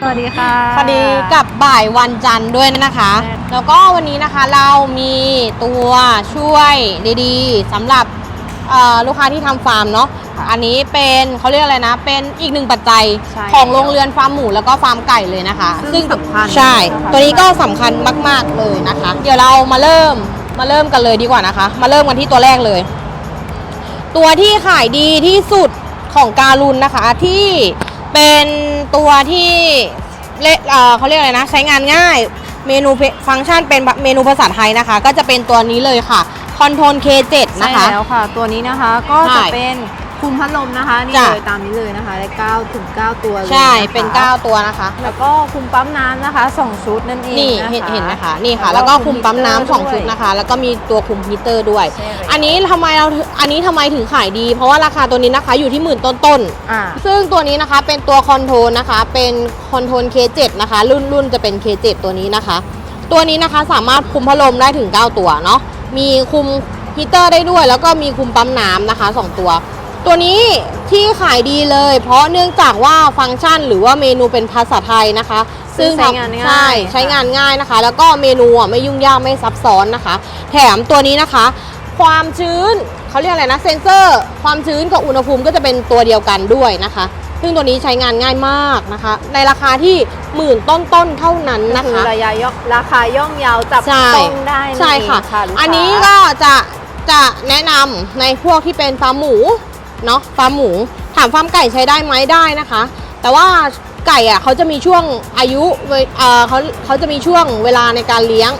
สวัสดีค่ะพอดีกับบ่ายวันจันทร์ด้วยนะคะใช่แล้วก็วันนี้นะคะเรามีตัวช่วยดีๆสำหรับเอ่อลูกค้าที่ทำฟาร์มเนาะอันนี้เป็นเขาเรียกอะไรนะ เป็นอีกหนึ่งปัจจัยใช่ของโรงเรือนฟาร์มหมูแล้วก็ฟาร์มไก่เลยนะคะ ซึ่งสำคัญใช่ ตัวนี้ก็สำคัญมาก ๆเลยนะคะ เดี๋ยวเรามาเริ่มมาเริ่มกันเลยดีกว่านะคะ มาเริ่มกันที่ตัวแรกเลย ตัวที่ขายดีที่สุดของการุณนะคะ ที่ เป็นตัวที่เลเอ่อเขาเรียกอะไรนะ ใช้งานง่าย เมนูเพฟังก์ชันเป็นเมนูภาษาไทยนะคะ ก็จะเป็นตัวนี้เลยค่ะ Control K7 ใช่นะคะแล้วค่ะ ตัวนี้นะคะก็ใช่จะเป็น คุมพัดลมนะคะนี่จ้ะ เลยตามนี้เลยนะคะได้9ถึง 9 ตัวเลยใช่ะคะเป็น 9 ตัวนะคะ แล้วก็คุมปั๊มน้ำนะคะ 2 ชุดนั่นเองนี่ะคะเห็นเห็นไหมคะ นี่ค่ะ แล้วก็คุมปั๊มน้ำสองชุดนะคะ แล้วก็มีตัวคุมฮีเตอร์ด้วย ใช่เลยอันนี้ทำไมเราถึงอันนี้ทำไมถึงขายดี เพราะว่าราคาตัวนี้นะคะอยู่ที่หมื่นต้นๆ อ่า ซึ่งตัวนี้นะคะเป็นตัวคอนโทรลนะคะ เป็นคอนโทรล K7 นะคะ รุ่นรุ่นจะเป็น K7 ตัวนี้นะคะ ตัวนี้นะคะสามารถคุมพัดลมได้ถึง 9 ตัวเนาะมีคุมฮีเตอร์ได้ด้วย แล้วก็มีคุมปั๊มน้ำนะคะ 2 ตัว ตัวนี้ที่ขายดีเลย เพราะเนื่องจากว่าฟังก์ชันหรือว่าเมนูเป็นภาษาไทยนะคะ ซึ่งใช้งานง่ายใช่ค่ะใช้งานง่ายนะคะ แล้วก็เมนูอะไม่ยุ่งยากไม่ซับซ้อนนะคะ แถมตัวนี้นะคะ ความชื้นเขาเรียกอะไรนะเซนเซอร์ ความชื้นกับอุณหภูมิก็จะเป็นตัวเดียวกันด้วยนะคะ ซึ่งตัวนี้ใช้งานง่ายมากนะคะ ในราคาที่หมื่นต้นๆเท่านั้นก็นะคือคะระยะย่อราคาย่อมเยาวจับใช่ต้องได้นั่นใช่ค่ะเองลูกค้าอันนี้ก็จะจะแนะนำในพวกที่เป็นฟาร์มหมู เนาะฟาร์มหมู ถามฟาร์มไก่ใช้ได้ไหมได้นะคะ แต่ว่าไก่อะเขาจะมีช่วงอายุเอ่อเขาเขาจะมีช่วงเวลาในการเลี้ยง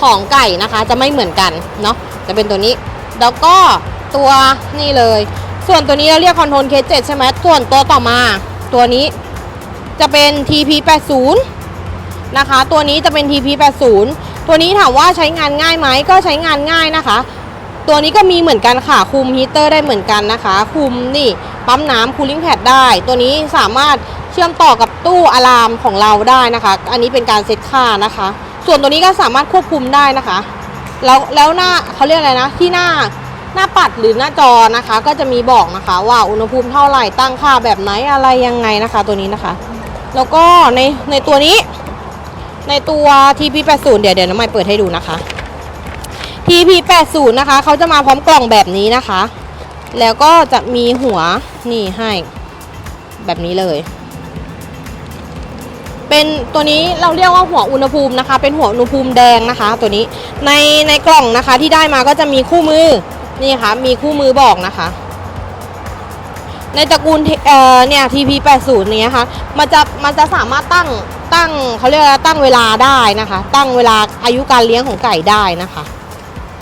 ของไก่นะคะ จะไม่เหมือนกันเนาะจะเป็นตัวนี้ แล้วก็ตัวนี่เลย ส่วนตัวนี้เราเรียกคอนโทรลเคสเจ็ใช่ไหมส่วนตัวต่อมา ตัวนี้จะเป็น TP80 นะคะ ตัวนี้จะเป็น TP80 ตัวนี้ถามว่าใช้งานง่ายไหมก็ใช้งานง่ายนะคะ ตัวนี้ก็มีเหมือนกันค่ะ คุมฮีเตอร์ได้เหมือนกันนะคะ คุมนี่ปั๊มน้ำคูลิ่งแพดได้ ตัวนี้สามารถเชื่อมต่อกับตู้อะลามของเราได้นะคะ อันนี้เป็นการเซตค่านะคะ ส่วนตัวนี้ก็สามารถควบคุมได้นะคะ แล้วแล้วหน้าเขาเรียกอะไรนะ ที่หน้าหน้าปัดหรือหน้าจอนะคะ ก็จะมีบอกนะคะว่าอุณหภูมิเท่าไหร่ตั้งค่าแบบไหนอะไรยังไงนะคะ ตัวนี้นะคะ แล้วก็ในในตัวนี้ ในตัว TP80 เดี๋ยวเดี๋ยวน้ำใหม่เปิดให้ดูนะคะ TP80 นะคะเขาจะมาพร้อมกล่องแบบนี้นะคะ แล้วก็จะมีหัวนี่ให้ แบบนี้เลย เป็นตัวนี้เราเรียกว่าหัวอุณหภูมินะคะ เป็นหัวอุณหภูมิแดงนะคะ ตัวนี้ในในกล่องนะคะที่ได้มาก็จะมีคู่มือนี่ค่ะมีคู่มือบอกนะคะ ในตระกูลเอ่อเนี่ย TP80 เนี้ยค่ะมันจะมันจะสามารถตั้งตั้งเขาเรียกว่าตั้งเวลาได้นะคะ ตั้งเวลาอายุการเลี้ยงของไก่ได้นะคะ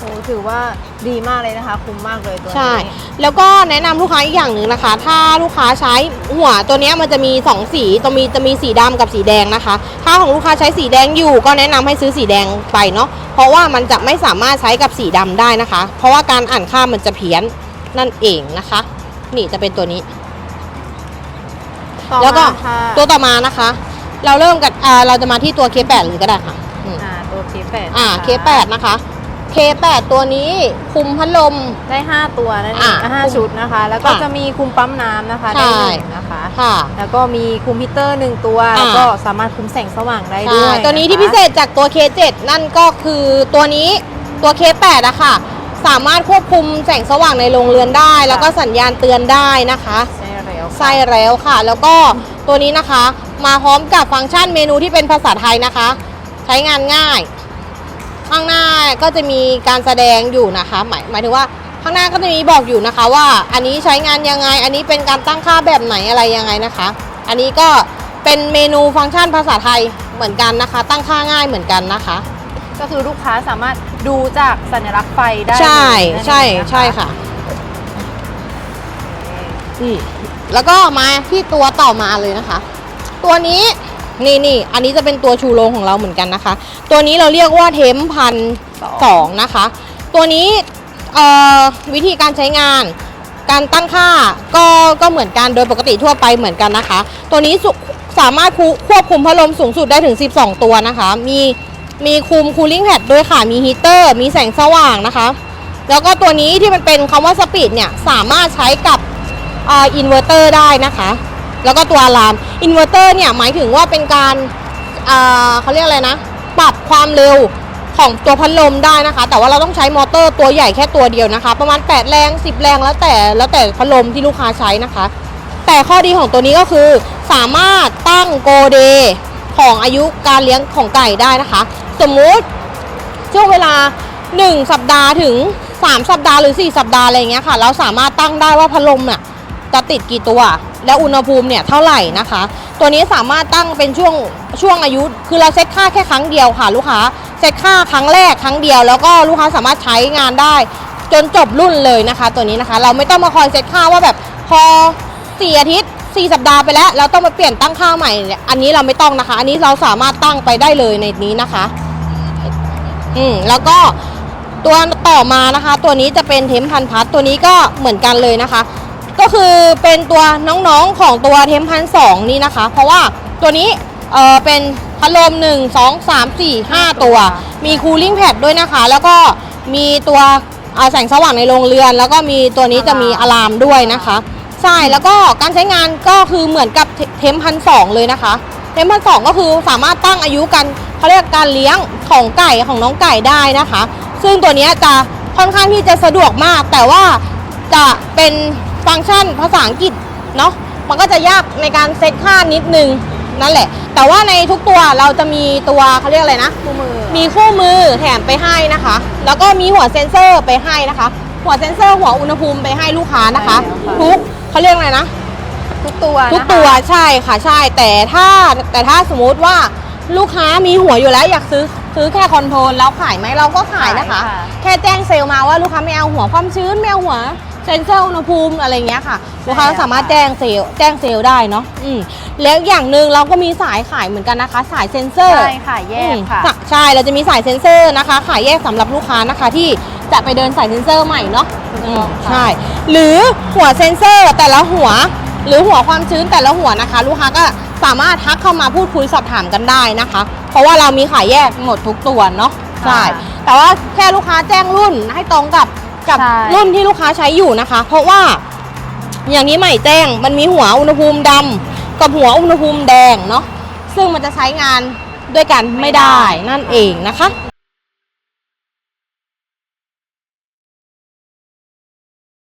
โอ้ถือว่าดีมากเลยนะคะ คุ้มมากเลยตัวนี้ ใช่ แล้วก็แนะนำลูกค้าอีกอย่างหนึ่งนะคะ ถ้าลูกค้าใช้หัวตัวเนี้ยมันจะมี 2 สีจะมีจะมีสีดำกับสีแดงนะคะ ถ้าของลูกค้าใช้สีแดงอยู่ก็แนะนำให้ซื้อสีแดงไปเนาะ เพราะว่ามันจะไม่สามารถใช้กับสีดำได้นะคะ เพราะว่าการอ่านค่ามันจะเพี้ยนนั่นเองนะคะ นี่จะเป็นตัวนี้ ต่อแล้วก็มาค่ะตัวต่อมานะคะ เราเริ่มกันอ่าเราจะมาที่ตัว K8 เลยก็ได้ค่ะอืมอ่าตัว K8 อ่านะคะ K8 นะคะ K8 ตัวนี้คุมพัดลม ได้ 5 ตัวนั่นเองอ่าอะห้าชุดนะคะ แล้วก็ค่ะจะมีคุมปั๊มน้ำนะคะใช่ ได้หนึ่งนะคะ ค่ะแล้วก็มีคุมฮีเตอร์หนึ่งตัวอ่าแล้วก็สามารถคุมแสงสว่างได้ด้ใช่วยตัวนี้ที่ะคะ พิเศษจากตัว K7 นั่นก็คือตัวนี้ตัว K8 อะค่ะ สามารถควบคุมแสงสว่างในโรงเรือนได้ แล้วก็สัญญาณเตือนได้นะคะ ใช่แล้วค่ะใช่แล้วค่ะ แล้วก็ตัวนี้นะคะ มาพร้อมกับฟังก์ชันเมนูที่เป็นภาษาไทยนะคะ ใช้งานง่าย ข้างหน้าก็จะมีการแสดงอยู่นะคะ หมายหมายถึงว่าข้างหน้าก็จะมีบอกอยู่นะคะ ว่าอันนี้ใช้งานยังไง อันนี้เป็นการตั้งค่าแบบไหนอะไรยังไงนะคะ อันนี้ก็เป็นเมนูฟังก์ชันภาษาไทยเหมือนกันนะคะ ตั้งค่าง่ายเหมือนกันนะคะ ก็คือลูกค้าสามารถดูจากสัญลักษณ์ไฟได้ใช่เลยนั่นใช่เองนใช่ค่ะอืมแล้วก็มาที่ตัวต่อมาเลยนะคะ ตัวนี้ นี่นี่อันนี้จะเป็นตัวชูโรงของเราเหมือนกันนะคะ ตัวนี้เราเรียกว่าเทมพันสองนะคะ ตัวนี้วิธีการใช้งาน การตั้งค่าก็ก็เหมือนกันโดยปกติทั่วไปเหมือนกันนะคะ ตัวนี้สามารถควบคุมพัดลมสูงสุดได้ถึง 12 ตัวนะคะ มีมีคุมคูลิ่งแพดด้วยค่ะ มีฮีเตอร์ มีแสงสว่างนะคะ แล้วก็ตัวนี้ที่มันเป็นคำว่าสปีดเนี่ย สามารถใช้กับอินเวอร์เตอร์ได้นะคะ แล้วก็ตัวอะลามอินเวอร์เตอร์เนี่ยหมายถึงว่าเป็นการอ่าเขาเรียกอะไรนะ ปรับความเร็วของตัวพัดลมได้นะคะ แต่ว่าเราต้องใช้มอเตอร์ตัวใหญ่แค่ตัวเดียวนะคะ ประมาณ 8 แรง 10 แรงแล้วแต่แล้วแต่พัดลมที่ลูกค้าใช้นะคะ แต่ข้อดีของตัวนี้ก็คือ สามารถตั้งโกเดของอายุการเลี้ยงของไก่ได้นะคะ สมมุติช่วงเวลา 1 สัปดาห์ถึง 3 สัปดาห์หรือ 4 สัปดาห์อะไรเงี้ยค่ะ เราสามารถตั้งได้ว่าพัดลมเนี่ยจะติดกี่ตัว และอุณหภูมิเนี่ยเท่าไหร่นะคะ ตัวนี้สามารถตั้งเป็นช่วงช่วงอายุ คือเราเซตค่าแค่ครั้งเดียวค่ะ ลูกค้าเซตค่าครั้งแรกครั้งเดียว แล้วก็ลูกค้าสามารถใช้งานได้ จนจบรุ่นเลยนะคะ ตัวนี้นะคะ เราไม่ต้องมาคอยเซตค่าว่าแบบพอ4อาทิตย์4สัปดาห์ไปแล้วเราต้องมาเปลี่ยนตั้งค่าใหม่เนี่ยอันนี้เราไม่ต้องนะคะ อันนี้เราสามารถตั้งไปได้เลยในนี้นะคะอืมแล้วก็ตัวต่อมานะคะ ตัวนี้จะเป็นเทมพันพัทตัวนี้ก็เหมือนกันเลยนะคะ ก็คือเป็นตัวน้องๆของตัวเทมพันสองนี่นะคะ เพราะว่าตัวนี้เออเป็นพัดลม 1 2 3 4 5 ตัว มีคูลิ่งแพดด้วยนะคะ แล้วก็มีตัวอ่าแสงสว่างในโรงเรือน แล้วก็มีตัวนี้จะมีอะลามด้วยนะคะ ใช่แล้วก็การใช้งานก็คือเหมือนกับเทมพันสองเลยนะคะเทมพันสองก็คือสามารถตั้งอายุกันเขาเรียกการเลี้ยงของไก่ของน้องไก่ได้นะคะ ซึ่งตัวนี้จะค่อนข้างที่จะสะดวกมาก แต่ว่าจะเป็น ฟังก์ชันภาษาอังกฤษเนาะมันก็จะยากในการเซตค่านิดนึงนั่นแหละ แต่ว่าในทุกตัวเราจะมีตัวเขาเรียกอะไรนะคู่มือมีคู่มือแถมไปให้นะคะ แล้วก็มีหัวเซ็นเซอร์ไปให้นะคะ หัวเซ็นเซอร์หัวอุณหภูมิไปให้ลูกค้านะคะใช่แล้วค่ะทุกเขาเรียกอะไรนะทุกตัวทุกนะคะตัวใช่ค่ะใช่ แต่ถ้าแต่ถ้าสมมุติว่าลูกค้ามีหัวอยู่แล้วอยากซื้อซื้อแค่คอนโทรลแล้วขายไหมเราก็ขายนะคะขายค่ะแค่แจ้งเซลล์มาว่าลูกค้าไม่เอาหัวความชื้นไม่เอาหัว เซ็นเซอร์อุณหภูมิอะไรเงี้ยค่ะลูกค้าสามารถแจ้งเซลล์แจ้งเซลล์ได้เนาะอืมแล้วอย่างหนึ่งเราก็มีสายขายเหมือนกันนะคะ สายเซ็นเซอร์ใช่ค่ะแยกค่ะอืมใช่เราจะมีสายเซ็นเซอร์นะคะ ขายแยกสำหรับลูกค้านะคะที่จะไปเดินสายเซ็นเซอร์ใหม่เนาะถูกอืต้มองค่ะใช่ หรือหัวเซ็นเซอร์แต่ละหัว หรือหัวความชื้นแต่ละหัวนะคะ ลูกค้าก็สามารถทักเข้ามาพูดคุยสอบถามกันได้นะคะ เพราะว่าเรามีขายแยกหมดทุกตัวเนาะใช่แต่ว่าแค่ลูกค้าแจ้งรุ่นให้ตรงกับ กับใช่ รุ่นที่ลูกค้าใช้อยู่นะคะ เพราะว่าอย่างนี้ใหม่แจ้งมันมีหัวอุณหภูมิดำกับหัวอุณหภูมิแดงเนาะซึ่งมันจะใช้งานด้วยกันไม่ได้นั่นเองนะคะ